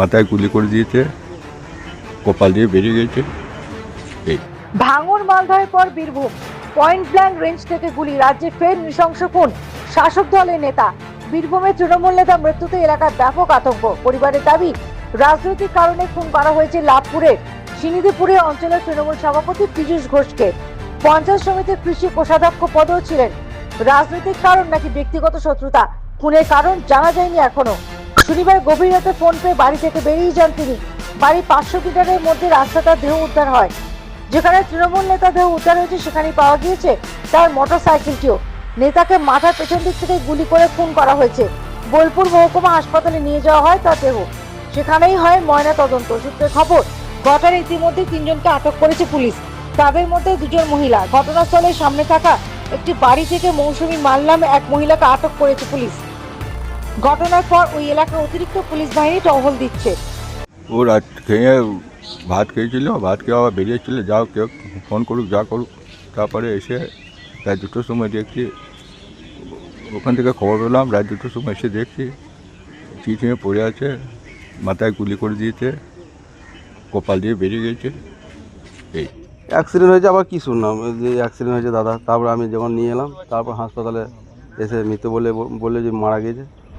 মাথায় গুলি করে দিয়েছে, কপাল দিয়ে বেরিয়ে গেছে। ভাঙর মালদহের পর বীরভূম পয়েন্ট ব্ল্যাঙ্ক রেঞ্জ থেকে গুলি, রাজ্যে ফের নৃশংস খুন। শাসক দলের নেতা, বীরভূমের তৃণমূল নেতা মৃত্যুতে এলাকার ব্যাপক আতঙ্ক। পরিবারের দাবি, রাজনৈতিক কারণে খুন করা হয়েছে লাভপুরে সিনিদিপুরে অঞ্চলের তৃণমূল সভাপতি পীযূষ ঘোষকে। পঞ্চায়েত সমিতির কৃষি কোষাধ্যক্ষ পদেও ছিলেন। রাজনৈতিক কারণ নাকি ব্যক্তিগত শত্রুতা? খুনের কারণ জানা যায়নি এখনও। শনিবার গভীর রাতে ফোন পেয়ে বাড়ি থেকে বেরিয়ে যান তিনি। বাড়ি পাঁচশো মিটারের মধ্যে রাস্তা তার দেহ উদ্ধার হয়। যেখানে তৃণমূল নেতা দেহ উদ্ধার হয়েছে সেখানে পাওয়া গিয়েছে তার মোটর সাইকেলটিও নেতাকে মাথার পেছন দিক থেকে গুলি করে খুন করা হয়েছে। বোলপুর মহকুমা হাসপাতালে নিয়ে যাওয়া হয় তার দেহ। সেখানেই হয় ময়না তদন্ত। সূত্রে খবর ঘটনার ইতিমধ্যে তিনজনকে আটক করেছে পুলিশ। তাদের মধ্যে দুজন মহিলা। ঘটনাস্থলের সামনে থাকা একটি বাড়ি থেকে মৌসুমী মাল নামে এক মহিলাকে আটক করেছে পুলিশ। ঘটনার পর ওই এলাকার অতিরিক্ত পুলিশ বাহিনী টহল দিচ্ছে। ও রাত খেয়ে ভাত খেয়েছিল ভাত খেয়ে আবার বেরিয়েছিল যাও কেউ ফোন করুক যা করুক। তারপরে এসে রাত দুটোর সময় দেখছি ওখান থেকে খবর পেলাম রাত দুটোর সময় এসে দেখছি চিঠিয়ে পড়ে আছে মাথায় গুলি করে দিয়েছে কপাল দিয়ে বেরিয়ে গেছে এই। অ্যাক্সিডেন্ট হয়েছে আবার কি শুনলাম? যে অ্যাক্সিডেন্ট হয়েছে দাদা তারপর আমি যখন নিয়ে এলাম তারপর হাসপাতালে এসে মৃত্যু বলে বললে যে মারা গেছে।